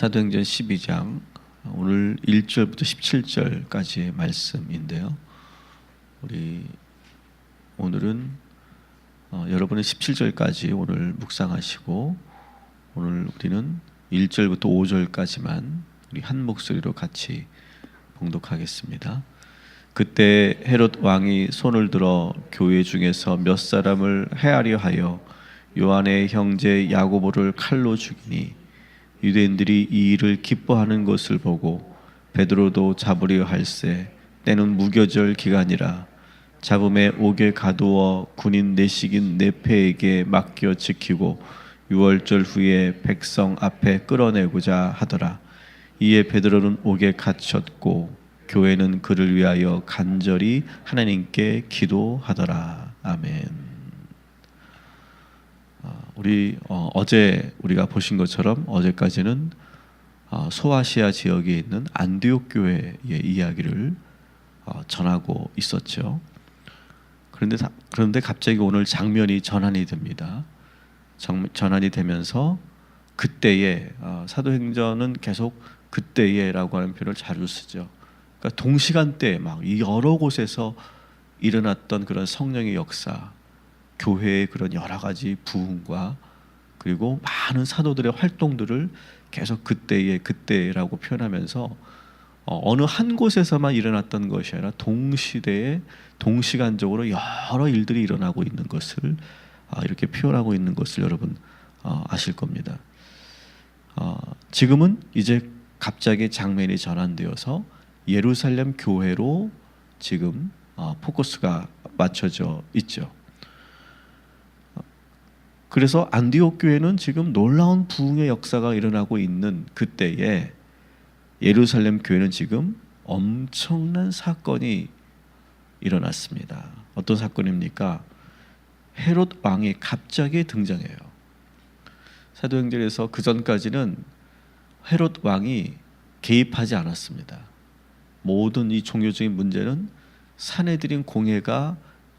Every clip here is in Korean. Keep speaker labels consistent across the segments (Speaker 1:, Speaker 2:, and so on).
Speaker 1: 사도행전 12장 오늘 1절부터 17절까지의 말씀인데요. 우리 오늘은 어, 여러분은 17절까지 오늘 묵상하시고 오늘 우리는 1절부터 5절까지만 우리 한 목소리로 같이 봉독하겠습니다. 그때 헤롯 왕이 손을 들어 교회 중에서 몇 사람을 해하려 하여 요한의 형제 야고보를 칼로 죽이니 유대인들이 이 일을 기뻐하는 것을 보고 베드로도 잡으려 할세 때는 무교절 기간이라 잡음에 옥에 가두어 군인 내식인 네페에게 맡겨 지키고 유월절 후에 백성 앞에 끌어내고자 하더라 이에 베드로는 옥에 갇혔고 교회는 그를 위하여 간절히 하나님께 기도하더라 아멘. 어, 우리 어, 어제 우리가 보신 것처럼 어제까지는 어, 소아시아 지역에 있는 안디옥 교회의 이야기를 어, 전하고 있었죠. 그런데 다- 그런데 갑자기 오늘 장면이 전환이 됩니다. 정- 전환이 되면서 그때에 어, 사도행전은 계속 그때에라고 하는 표현을 자주 쓰죠. 그러니까 동시간대에 막이 여러 곳에서 일어났던 그런 성령의 역사, 교회의 그런 여러 가지 부흥과 그리고 많은 사도들의 활동들을 계속 그때에 그때라고 표현하면서 어, 어느 한 곳에서만 일어났던 것이 아니라 동시대에 동시간적으로 여러 일들이 일어나고 있는 것을 아, 이렇게 표현하고 있는 것을 여러분 어, 아실 겁니다. 어, 지금은 이제 갑자기 장면이 전환되어서 예루살렘 교회로 지금 어, 포커스가 맞춰져 있죠. 그래서 안디옥 교회는 지금 놀라운 부흥의 역사가 일어나고 있는 그때에 예루살렘 교회는 지금 엄청난 사건이 일어났습니다. 어떤 사건입니까? 헤롯 왕이 갑자기 등장해요. 사도행전에서 그 전까지는 헤롯 왕이 개입하지 않았습니다. 모든 이 종교적인 문제는 사내들인 공회가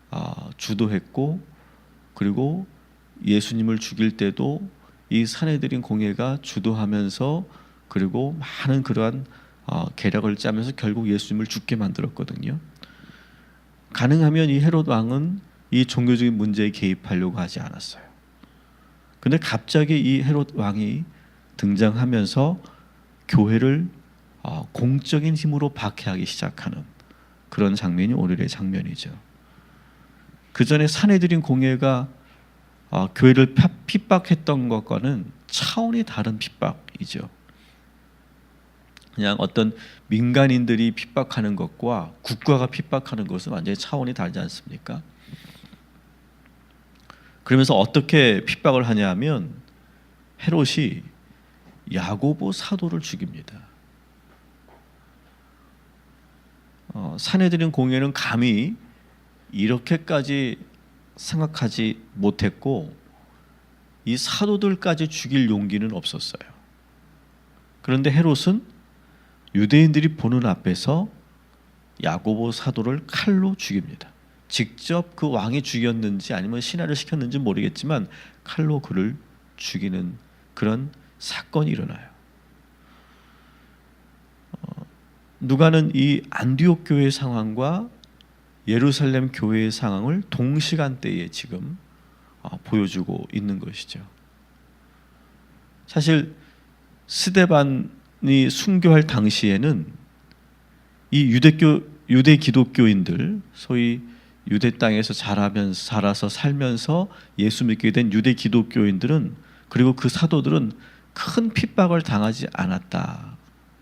Speaker 1: 아, 주도했고 그리고 예수님을 죽일 때도 이 사내들인 공회가 주도하면서 그리고 많은 그러한 어, 계략을 짜면서 결국 예수님을 죽게 만들었거든요. 가능하면 이 헤롯 왕은 이 종교적인 문제에 개입하려고 하지 않았어요. 근데 갑자기 이 헤롯 왕이 등장하면서 교회를 어, 공적인 힘으로 박해하기 시작하는 그런 장면이 오늘의 장면이죠. 그 전에 사내들인 공회가 어, 교회를 파- 핍박했던 것과는 차원이 다른 핍박이죠. 그냥 어떤 민간인들이 핍박하는 것과 국가가 핍박하는 것은 완전히 차원이 다르지 않습니까? 그러면서 어떻게 핍박을 하냐면 헤롯이 야고보 사도를 죽입니다. 어, 사내들인 공예는 감히 이렇게까지 생각하지 못했고 이 사도들까지 죽일 용기는 없었어요. 그런데 헤롯은 유대인들이 보는 앞에서 야고보 사도를 칼로 죽입니다. 직접 그 왕이 죽였는지 아니면 신하를 시켰는지 모르겠지만 칼로 그를 죽이는 그런 사건이 일어나요. 어, 누가는 이 안디옥 교회 상황과 예루살렘 교회의 상황을 동시간대에 지금 어, 보여주고 있는 것이죠. 사실 스데반이 순교할 당시에는 이 유대교 유대 기독교인들 소위 유대 땅에서 자라면서 살아서 살면서 예수 믿게 된 유대 기독교인들은 그리고 그 사도들은 큰 핍박을 당하지 않았다.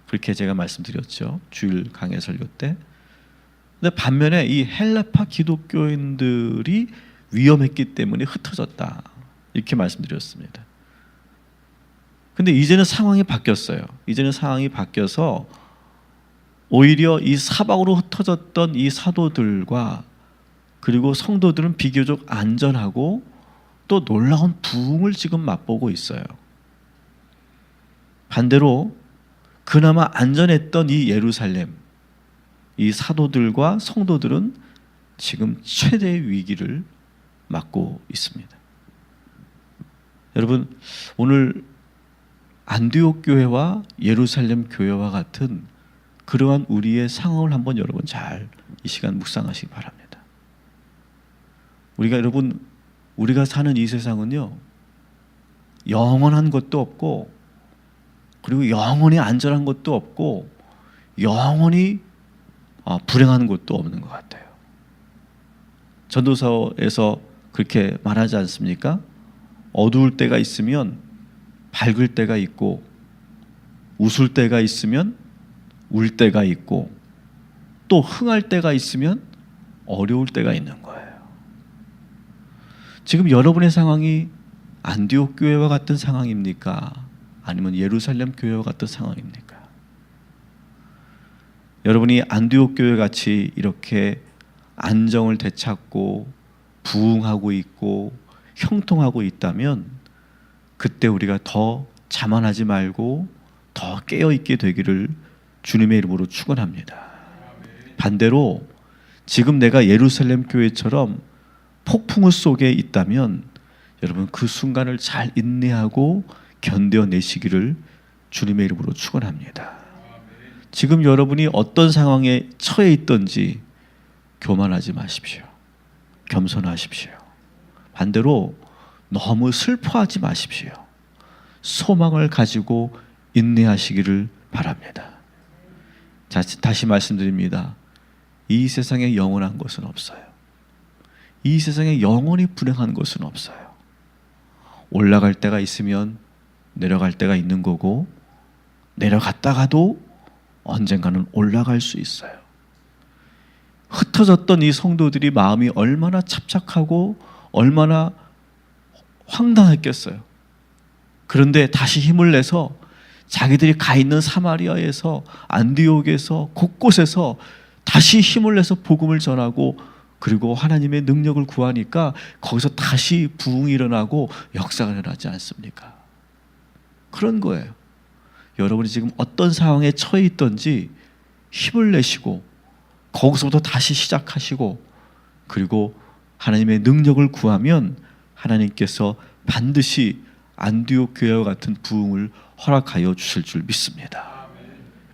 Speaker 1: 그렇게 제가 말씀드렸죠. 주일 강해 설교 때. 근데 반면에 이 헬라파 기독교인들이 위험했기 때문에 흩어졌다. 이렇게 말씀드렸습니다. 근데 이제는 상황이 바뀌었어요. 이제는 상황이 바뀌어서 오히려 이 사방으로 흩어졌던 이 사도들과 그리고 성도들은 비교적 안전하고 또 놀라운 부흥을 지금 맛보고 있어요. 반대로 그나마 안전했던 이 예루살렘 이 사도들과 성도들은 지금 최대의 위기를 맞고 있습니다. 여러분 오늘 안디옥 교회와 예루살렘 교회와 같은 그러한 우리의 상황을 한번 여러분 잘 이 시간 묵상하시기 바랍니다. 우리가 여러분 우리가 사는 이 세상은요 영원한 것도 없고 그리고 영원히 안전한 것도 없고 영원히 아, 불행한 것도 없는 것 같아요. 전도서에서 그렇게 말하지 않습니까? 어두울 때가 있으면 밝을 때가 있고 웃을 때가 있으면 울 때가 있고 또 흥할 때가 있으면 어려울 때가 있는 거예요. 지금 여러분의 상황이 안디옥 교회와 같은 상황입니까? 아니면 예루살렘 교회와 같은 상황입니까? 여러분이 안디옥 교회 같이 이렇게 안정을 되찾고 부흥하고 있고 형통하고 있다면 그때 우리가 더 자만하지 말고 더 깨어 있게 되기를 주님의 이름으로 축원합니다. 반대로 지금 내가 예루살렘 교회처럼 폭풍우 속에 있다면 여러분 그 순간을 잘 인내하고 견뎌내시기를 주님의 이름으로 축원합니다. 지금 여러분이 어떤 상황에 처해 있든지 교만하지 마십시오. 겸손하십시오. 반대로 너무 슬퍼하지 마십시오. 소망을 가지고 인내하시기를 바랍니다. 자, 다시 말씀드립니다. 이 세상에 영원한 것은 없어요. 이 세상에 영원히 불행한 것은 없어요. 올라갈 때가 있으면 내려갈 때가 있는 거고 내려갔다가도 언젠가는 올라갈 수 있어요. 흩어졌던 이 성도들이 마음이 얼마나 착착하고 얼마나 황당했겠어요. 그런데 다시 힘을 내서 자기들이 가 있는 사마리아에서 안디옥에서 곳곳에서 다시 힘을 내서 복음을 전하고 그리고 하나님의 능력을 구하니까 거기서 다시 부흥이 일어나고 역사가 일어나지 않습니까? 그런 거예요. 여러분이 지금 어떤 상황에 처해 있든지 힘을 내시고 거기서부터 다시 시작하시고 그리고 하나님의 능력을 구하면 하나님께서 반드시 안디옥 교회와 같은 부흥을 허락하여 주실 줄 믿습니다.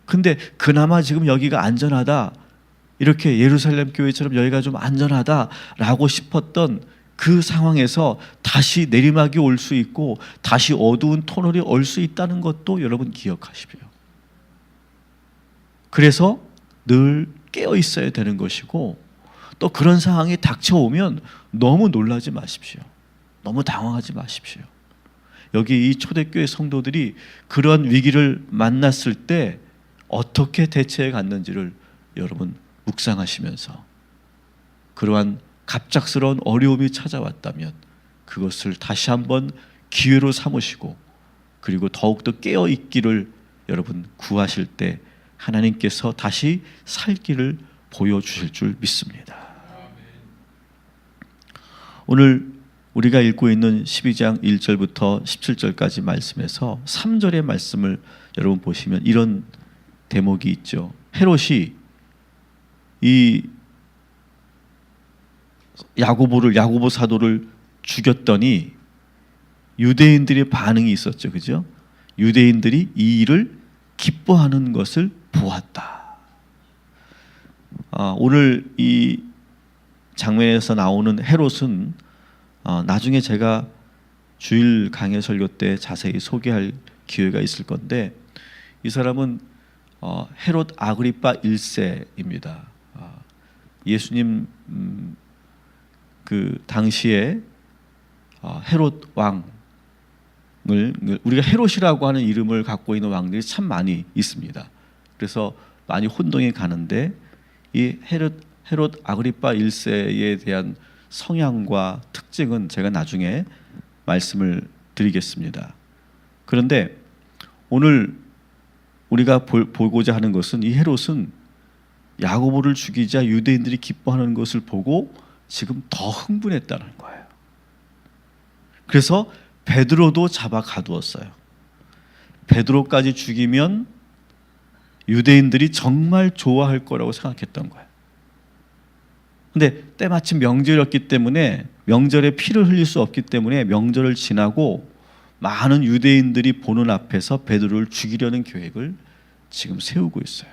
Speaker 1: 근데 그나마 지금 여기가 안전하다. 이렇게 예루살렘 교회처럼 여기가 좀 안전하다라고 싶었던 그 상황에서 다시 내리막이 올 수 있고 다시 어두운 터널이 올 수 있다는 것도 여러분 기억하십시오. 그래서 늘 깨어 있어야 되는 것이고 또 그런 상황이 닥쳐오면 너무 놀라지 마십시오. 너무 당황하지 마십시오. 여기 이 초대교회 성도들이 그런 위기를 만났을 때 어떻게 대처해 갔는지를 여러분 묵상하시면서 그러한 갑작스러운 어려움이 찾아왔다면 그것을 다시 한번 기회로 삼으시고 그리고 더욱더 깨어 있기를 여러분 구하실 때 하나님께서 다시 살 길을 보여 주실 줄 믿습니다. 오늘 우리가 읽고 있는 12장 1절부터 17절까지 말씀에서 3절의 말씀을 여러분 보시면 이런 대목이 있죠. 헤롯이 이 야고보를 야고보 사도를 죽였더니 유대인들의 반응이 있었죠. 그죠? 유대인들이 이 일을 기뻐하는 것을 보았다. 아, 오늘 이 장면에서 나오는 헤롯은 어, 나중에 제가 주일 강해 설교 때 자세히 소개할 기회가 있을 건데 이 사람은 어, 헤롯 아그리파 1세입니다. 어, 예수님 음, 그 당시에 어, 헤롯 왕을 우리가 헤롯이라고 하는 이름을 갖고 있는 왕들이 참 많이 있습니다. 그래서 많이 혼동이 가는데 이 헤롯 헤롯 아그리파 1세에 대한 성향과 특징은 제가 나중에 말씀을 드리겠습니다. 그런데 오늘 우리가 보, 보고자 하는 것은 이 헤롯은 야고보를 죽이자 유대인들이 기뻐하는 것을 보고 지금 더 흥분했다는 거예요. 그래서 베드로도 잡아 가두었어요. 베드로까지 죽이면 유대인들이 정말 좋아할 거라고 생각했던 거예요. 근데 때마침 명절이었기 때문에 명절에 피를 흘릴 수 없기 때문에 명절을 지나고 많은 유대인들이 보는 앞에서 베드로를 죽이려는 계획을 지금 세우고 있어요.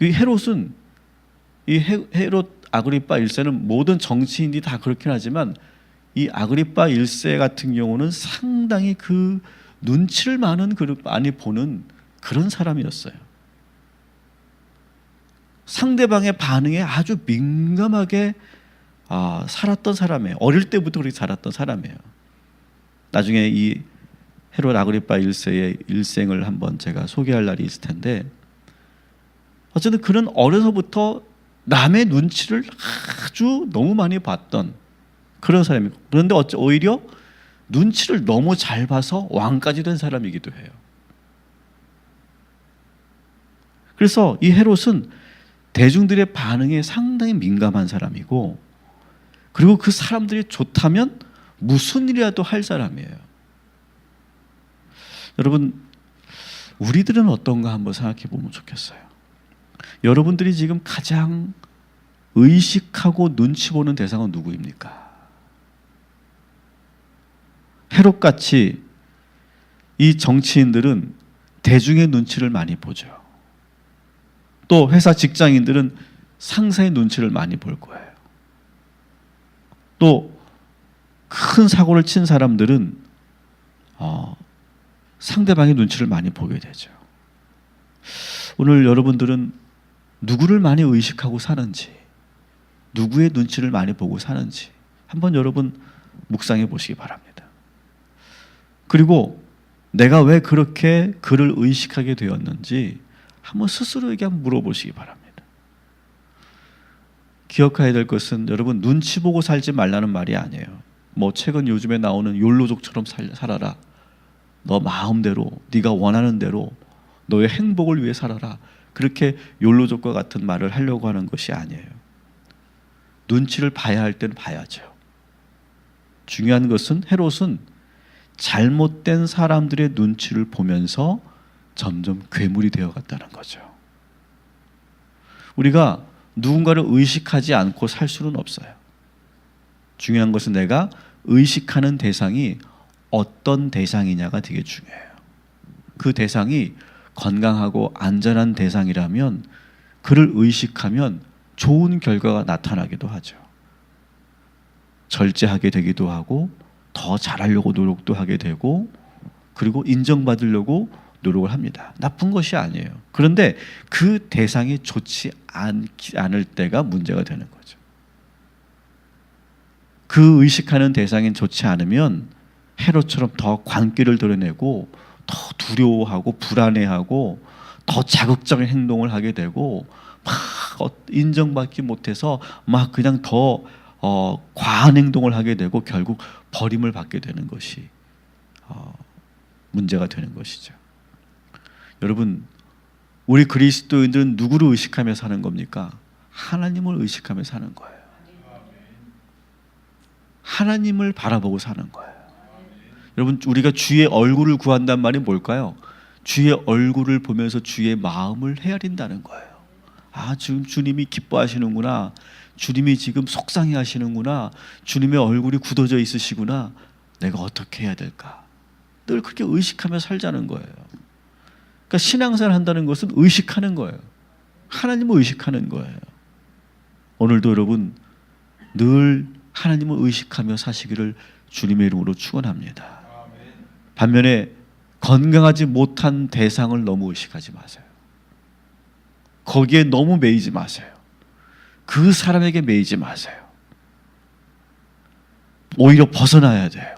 Speaker 1: 이 헤롯은 이 헤- 헤롯 아그리파 1세는 모든 정치인이 다 그렇긴 하지만 이 아그리파 1세 같은 경우는 상당히 그 눈치를 많은 그 많이 보는 그런 사람이었어요. 상대방의 반응에 아주 민감하게 아, 살았던 사람이에요. 어릴 때부터 그렇게 살았던 사람이에요. 나중에 이 헤롯 아그리파 1세의 일생을 한번 제가 소개할 날이 있을 텐데 어쨌든 그는 어려서부터 남의 눈치를 아주 너무 많이 봤던 그런 사람이고 그런데 어째 오히려 눈치를 너무 잘 봐서 왕까지 된 사람이기도 해요. 그래서 이 헤롯은 대중들의 반응에 상당히 민감한 사람이고 그리고 그 사람들이 좋다면 무슨 일이라도 할 사람이에요. 여러분 우리들은 어떤가 한번 생각해 보면 좋겠어요. 여러분들이 지금 가장 의식하고 눈치 보는 대상은 누구입니까? 헤롯 같이 이 정치인들은 대중의 눈치를 많이 보죠. 또 회사 직장인들은 상사의 눈치를 많이 볼 거예요. 또 큰 사고를 친 사람들은 어, 상대방의 눈치를 많이 보게 되죠. 오늘 여러분들은 누구를 많이 의식하고 사는지, 누구의 눈치를 많이 보고 사는지 한번 여러분 묵상해 보시기 바랍니다. 그리고 내가 왜 그렇게 그를 의식하게 되었는지 한번 스스로에게 한번 물어보시기 바랍니다. 기억해야 될 것은 여러분 눈치 보고 살지 말라는 말이 아니에요. 뭐 최근 요즘에 나오는 욜로족처럼 살, 살아라. 너 마음대로 네가 원하는 대로 너의 행복을 위해 살아라. 그렇게 욜로족과 같은 말을 하려고 하는 것이 아니에요. 눈치를 봐야 할 때는 봐야죠. 중요한 것은 헤롯은 잘못된 사람들의 눈치를 보면서 점점 괴물이 되어 갔다는 거죠. 우리가 누군가를 의식하지 않고 살 수는 없어요. 중요한 것은 내가 의식하는 대상이 어떤 대상이냐가 되게 중요해요. 그 대상이 건강하고 안전한 대상이라면 그를 의식하면 좋은 결과가 나타나기도 하죠. 절제하게 되기도 하고 더 잘하려고 노력도 하게 되고 그리고 인정받으려고 노력을 합니다. 나쁜 것이 아니에요. 그런데 그 대상이 좋지 않기, 않을 때가 문제가 되는 거죠. 그 의식하는 대상이 좋지 않으면 헤롯처럼 더 관계를 드러내고 더 두려워하고 불안해하고 더 자극적인 행동을 하게 되고 막 어, 인정받기 못해서 막 그냥 더 어, 과한 행동을 하게 되고 결국 버림을 받게 되는 것이 어, 문제가 되는 것이죠. 여러분, 우리 그리스도인들은 누구를 의식하며 사는 겁니까? 하나님을 의식하며 사는 거예요. 하나님을 바라보고 사는 거예요. 여러분, 우리가 주의 얼굴을 구한단 말이 뭘까요? 주의 얼굴을 보면서 주의 마음을 헤아린다는 거예요. 아, 지금 주님이 기뻐하시는구나. 주님이 지금 속상해 하시는구나. 주님의 얼굴이 굳어져 있으시구나. 내가 어떻게 해야 될까? 늘 그렇게 의식하며 살자는 거예요. 그러니까 신앙생활 한다는 것은 의식하는 거예요. 하나님을 의식하는 거예요. 오늘도 여러분 늘 하나님을 의식하며 사시기를 주님의 이름으로 축원합니다. 반면에 건강하지 못한 대상을 너무 의식하지 마세요. 거기에 너무 매이지 마세요. 그 사람에게 매이지 마세요. 오히려 벗어나야 돼요.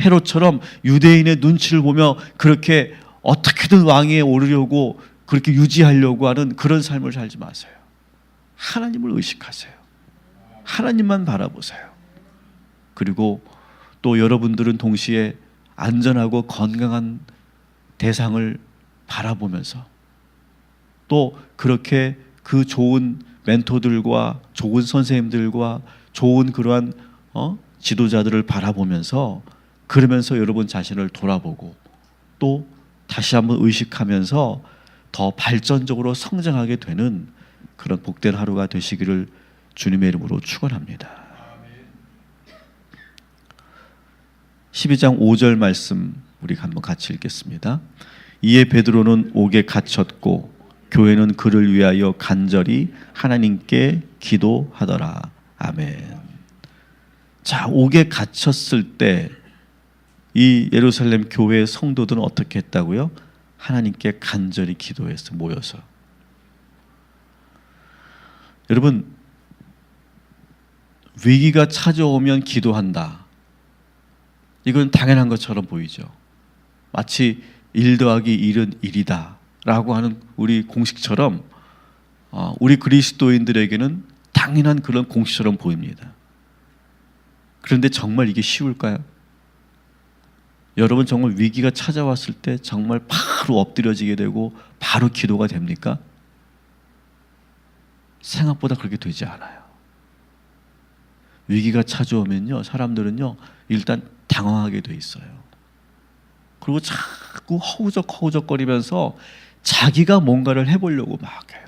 Speaker 1: 헤롯처럼 유대인의 눈치를 보며 그렇게 어떻게든 왕위에 오르려고 그렇게 유지하려고 하는 그런 삶을 살지 마세요. 하나님을 의식하세요. 하나님만 바라보세요. 그리고 또 여러분들은 동시에 안전하고 건강한 대상을 바라보면서 또 그렇게 그 좋은 멘토들과 좋은 선생님들과 좋은 그러한 어? 지도자들을 바라보면서 그러면서 여러분 자신을 돌아보고 또 다시 한번 의식하면서 더 발전적으로 성장하게 되는 그런 복된 하루가 되시기를 주님의 이름으로 축원합니다. 12장 5절 말씀 우리 한번 같이 읽겠습니다. 이에 베드로는 옥에 갇혔고 교회는 그를 위하여 간절히 하나님께 기도하더라. 아멘. 자, 옥에 갇혔을 때 이 예루살렘 교회 성도들은 어떻게 했다고요? 하나님께 간절히 기도해서 모여서. 여러분 위기가 찾아오면 기도한다. 이건 당연한 것처럼 보이죠. 마치 일 더하기 1은 1이다라고 하는 우리 공식처럼 어, 우리 그리스도인들에게는 당연한 그런 공식처럼 보입니다. 그런데 정말 이게 쉬울까요? 여러분 정말 위기가 찾아왔을 때 정말 바로 엎드려지게 되고 바로 기도가 됩니까? 생각보다 그렇게 되지 않아요. 위기가 찾아오면요, 사람들은요, 일단 당황하게 돼 있어요. 그리고 자꾸 허우적 허우적거리면서 자기가 뭔가를 해보려고 막 해요.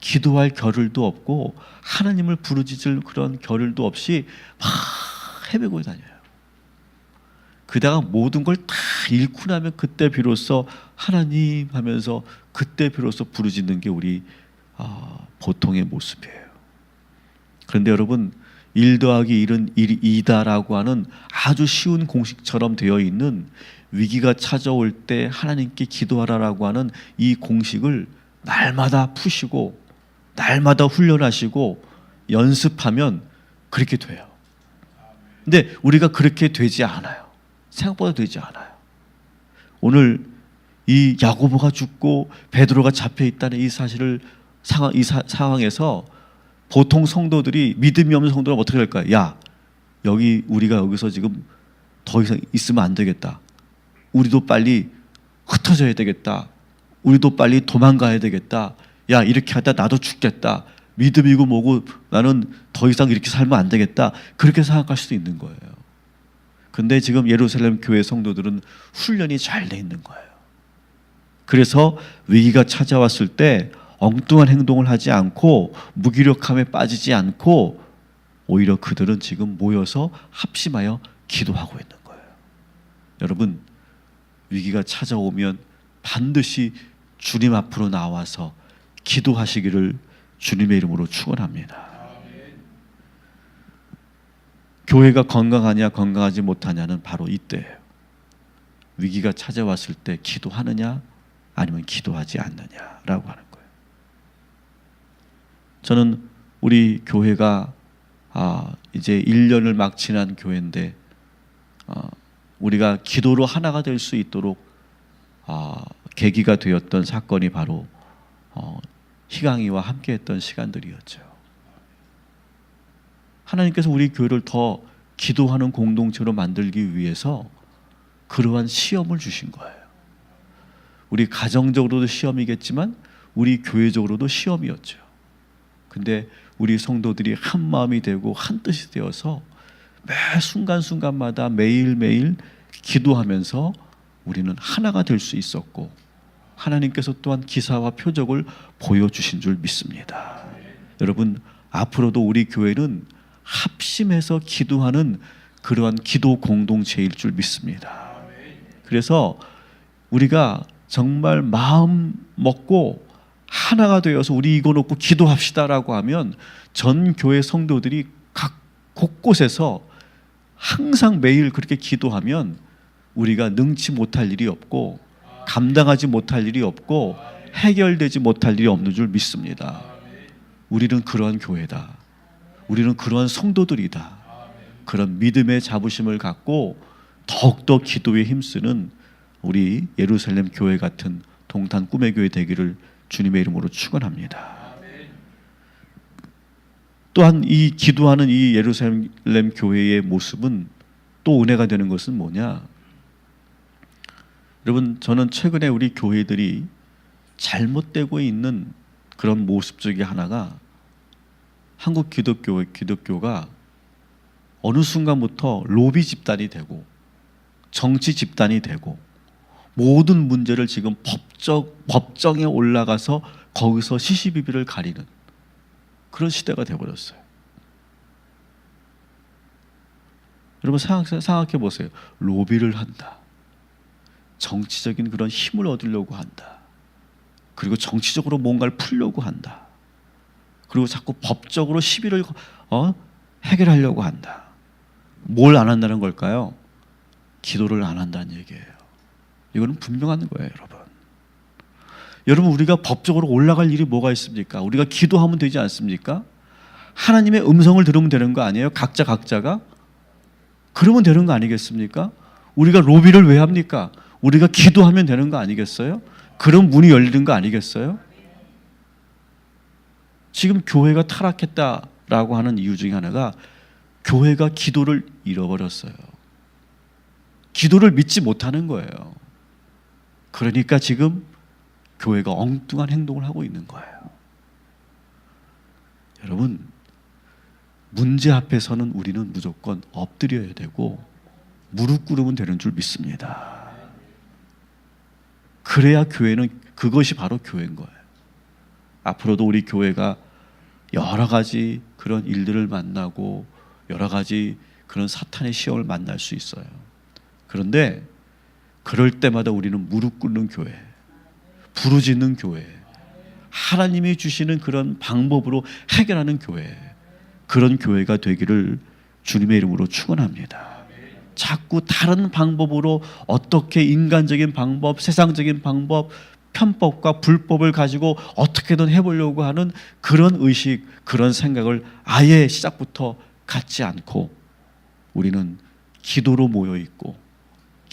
Speaker 1: 기도할 겨를도 없고 하나님을 부르짖을 그런 겨를도 없이 막 헤매고 다녀요. 그다가 모든 걸 다 잃고 나면 그때 비로소 하나님 하면서 그때 비로소 부르짖는 게 우리 어, 보통의 모습이에요. 그런데 여러분 1 더하기 1은 1이다라고 하는 아주 쉬운 공식처럼 되어 있는 위기가 찾아올 때 하나님께 기도하라라고 하는 이 공식을 날마다 푸시고 날마다 훈련하시고 연습하면 그렇게 돼요. 근데 우리가 그렇게 되지 않아요. 생각보다 되지 않아요. 오늘 이 야고보가 죽고 베드로가 잡혀 있다는 이 사실을 상황 이 사, 상황에서 보통 성도들이 믿음이 없는 성도는 어떻게 할까요? 야, 여기 우리가 여기서 지금 더 이상 있으면 안 되겠다. 우리도 빨리 흩어져야 되겠다. 우리도 빨리 도망가야 되겠다. 야, 이렇게 하다 나도 죽겠다. 믿음이고 뭐고 나는 더 이상 이렇게 살면 안 되겠다. 그렇게 생각할 수도 있는 거예요. 근데 지금 예루살렘 교회 성도들은 훈련이 잘 돼 있는 거예요. 그래서 위기가 찾아왔을 때 엉뚱한 행동을 하지 않고 무기력함에 빠지지 않고 오히려 그들은 지금 모여서 합심하여 기도하고 있는 거예요. 여러분 위기가 찾아오면 반드시 주님 앞으로 나와서 기도하시기를 주님의 이름으로 축원합니다. 교회가 건강하냐 건강하지 못하냐는 바로 이때예요. 위기가 찾아왔을 때 기도하느냐 아니면 기도하지 않느냐라고 하는. 저는 우리 교회가 아, 이제 1년을 막 지난 교회인데 아, 우리가 기도로 하나가 될 수 있도록 아, 계기가 되었던 사건이 바로 어, 희강이와 함께했던 시간들이었죠. 하나님께서 우리 교회를 더 기도하는 공동체로 만들기 위해서 그러한 시험을 주신 거예요. 우리 가정적으로도 시험이겠지만 우리 교회적으로도 시험이었죠. 근데 우리 성도들이 한 마음이 되고 한 뜻이 되어서 매 순간순간마다 매일매일 기도하면서 우리는 하나가 될 수 있었고 하나님께서 또한 기사와 표적을 보여주신 줄 믿습니다. 여러분 앞으로도 우리 교회는 합심해서 기도하는 그러한 기도 공동체일 줄 믿습니다. 그래서 우리가 정말 마음 먹고 하나가 되어서 우리 이거 놓고 기도합시다라고 하면 전 교회 성도들이 각 곳곳에서 항상 매일 그렇게 기도하면 우리가 능치 못할 일이 없고 감당하지 못할 일이 없고 해결되지 못할 일이 없는 줄 믿습니다. 우리는 그러한 교회다. 우리는 그러한 성도들이다. 그런 믿음의 자부심을 갖고 더욱더 기도에 힘쓰는 우리 예루살렘 교회 같은 동탄 꿈의 교회 되기를 주님의 이름으로 축원합니다. 또한 이 기도하는 이 예루살렘 교회의 모습은 또 은혜가 되는 것은 뭐냐? 여러분 저는 최근에 우리 교회들이 잘못되고 있는 그런 모습 중에 하나가 한국 기독교 기독교가 어느 순간부터 로비 집단이 되고 정치 집단이 되고 모든 문제를 지금 법적 법정에 올라가서 거기서 시시비비를 가리는 그런 시대가 되어버렸어요. 여러분 생각해 보세요. 로비를 한다. 정치적인 그런 힘을 얻으려고 한다. 그리고 정치적으로 뭔가를 풀려고 한다. 그리고 자꾸 법적으로 시비를 어? 해결하려고 한다. 뭘 안 한다는 걸까요? 기도를 안 한다는 얘기예요. 이거는 분명한 거예요, 여러분. 여러분 우리가 법적으로 올라갈 일이 뭐가 있습니까? 우리가 기도하면 되지 않습니까? 하나님의 음성을 들으면 되는 거 아니에요? 각자 각자가 그러면 되는 거 아니겠습니까? 우리가 로비를 왜 합니까? 우리가 기도하면 되는 거 아니겠어요? 그런 문이 열리는 거 아니겠어요? 지금 교회가 타락했다라고 하는 이유 중에 하나가 교회가 기도를 잃어버렸어요. 기도를 믿지 못하는 거예요. 그러니까 지금 교회가 엉뚱한 행동을 하고 있는 거예요. 여러분, 문제 앞에서는 우리는 무조건 엎드려야 되고 무릎 꿇으면 되는 줄 믿습니다. 그래야 교회는 그것이 바로 교회인 거예요. 앞으로도 우리 교회가 여러 가지 그런 일들을 만나고 여러 가지 그런 사탄의 시험을 만날 수 있어요. 그런데 그럴 때마다 우리는 무릎 꿇는 교회, 부르짖는 교회, 하나님이 주시는 그런 방법으로 해결하는 교회, 그런 교회가 되기를 주님의 이름으로 축원합니다. 자꾸 다른 방법으로 어떻게 인간적인 방법, 세상적인 방법, 편법과 불법을 가지고 어떻게든 해보려고 하는 그런 의식, 그런 생각을 아예 시작부터 갖지 않고 우리는 기도로 모여 있고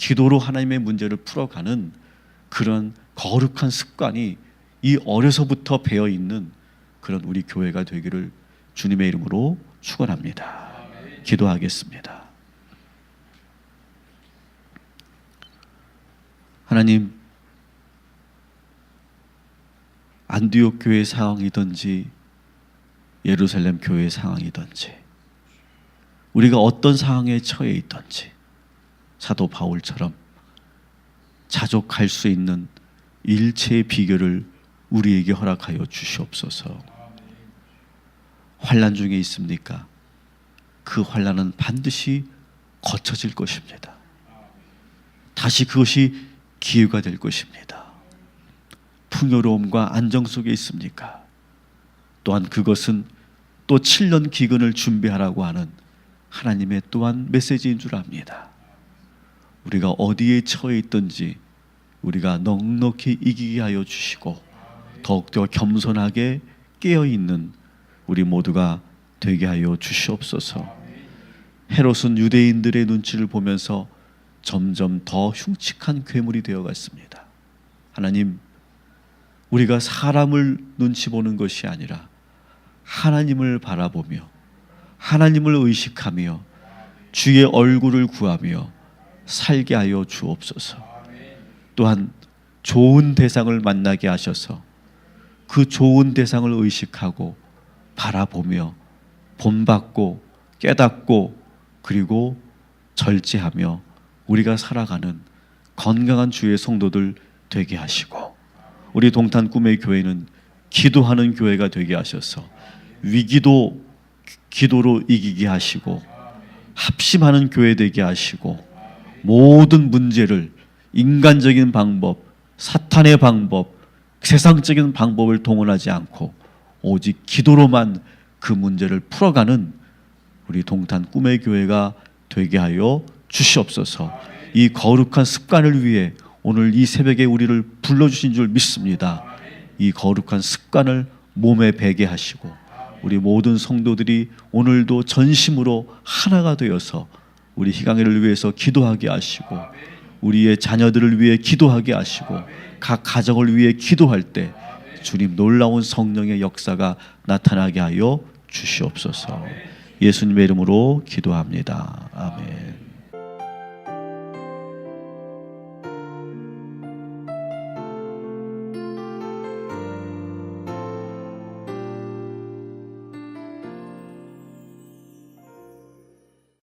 Speaker 1: 기도로 하나님의 문제를 풀어가는 그런 거룩한 습관이 이 어려서부터 배어 있는 그런 우리 교회가 되기를 주님의 이름으로 축원합니다. 기도하겠습니다. 하나님 안디옥 교회 상황이든지 예루살렘 교회 상황이든지 우리가 어떤 상황에 처해 있든지 사도 바울처럼 자족할 수 있는 일체의 비결을 우리에게 허락하여 주시옵소서. 환란 중에 있습니까? 그 환란은 반드시 거쳐질 것입니다. 다시 그것이 기회가 될 것입니다. 풍요로움과 안정 속에 있습니까? 또한 그것은 또 7년 기근을 준비하라고 하는 하나님의 또한 메시지인 줄 압니다. 우리가 어디에 처해 있든지 우리가 넉넉히 이기게 하여 주시고 더욱더 겸손하게 깨어 있는 우리 모두가 되게 하여 주시옵소서. 헤롯은 유대인들의 눈치를 보면서 점점 더 흉측한 괴물이 되어 갔습니다. 하나님, 우리가 사람을 눈치 보는 것이 아니라 하나님을 바라보며 하나님을 의식하며 주의 얼굴을 구하며 살게 하여 주옵소서. 또한 좋은 대상을 만나게 하셔서 그 좋은 대상을 의식하고 바라보며 본받고 깨닫고 그리고 절제하며 우리가 살아가는 건강한 주의 성도들 되게 하시고 우리 동탄 꿈의 교회는 기도하는 교회가 되게 하셔서 위기도 기도로 이기게 하시고 합심하는 교회 되게 하시고 모든 문제를 인간적인 방법, 사탄의 방법, 세상적인 방법을 동원하지 않고 오직 기도로만 그 문제를 풀어가는 우리 동탄 꿈의 교회가 되게 하여 주시옵소서. 이 거룩한 습관을 위해 오늘 이 새벽에 우리를 불러주신 줄 믿습니다. 이 거룩한 습관을 몸에 배게 하시고 우리 모든 성도들이 오늘도 전심으로 하나가 되어서 우리 희강이를 위해서 기도하게 하시고 우리의 자녀들을 위해 기도하게 하시고 각 가정을 위해 기도할 때 주님 놀라운 성령의 역사가 나타나게 하여 주시옵소서. 예수님의 이름으로 기도합니다. 아멘.